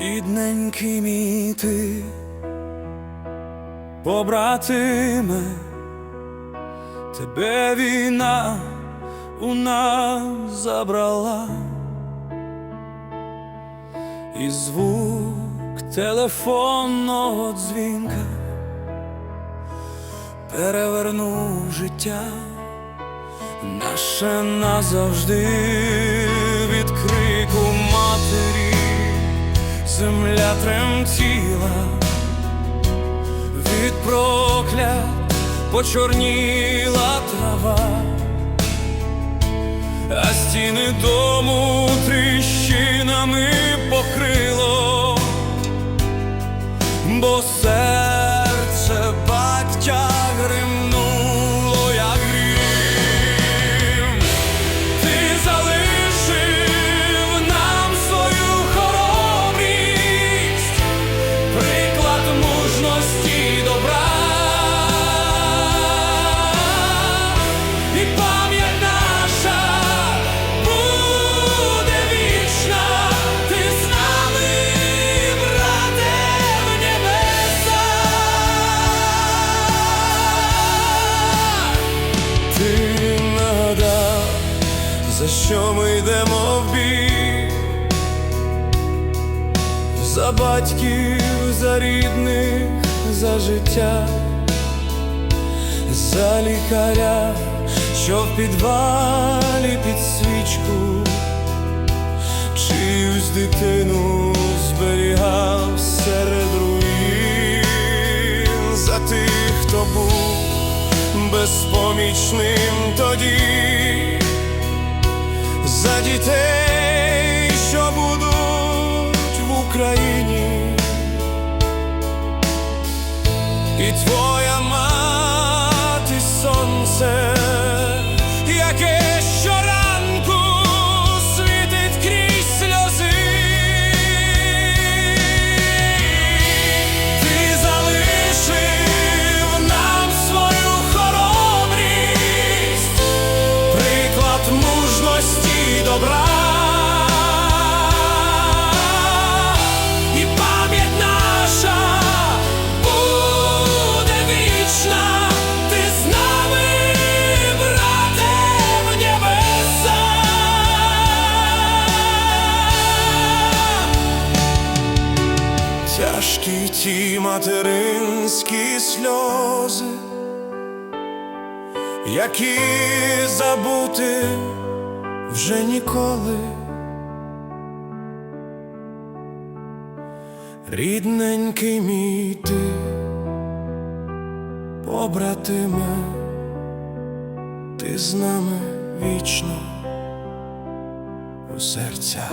Рідненький мій ти, побратиме, тебе війна у нас забрала, і звук телефонного дзвінка перевернув життя наше назавжди від земля тремтіла, від проклят почорніла трава, а стіни дому тріщинами за що ми йдемо в бій, за батьків, за рідних, за життя, за лікаря, що в підвалі під свічку, чиюсь дитину зберігав серед руїн, за тих, хто був безпомічним тоді, за дітей, що будуть в Україні, і твоя Тяжкі ті материнські сльози, які забути вже ніколи. Рідненький мій ти, побратиме, ти з нами вічно у серцях.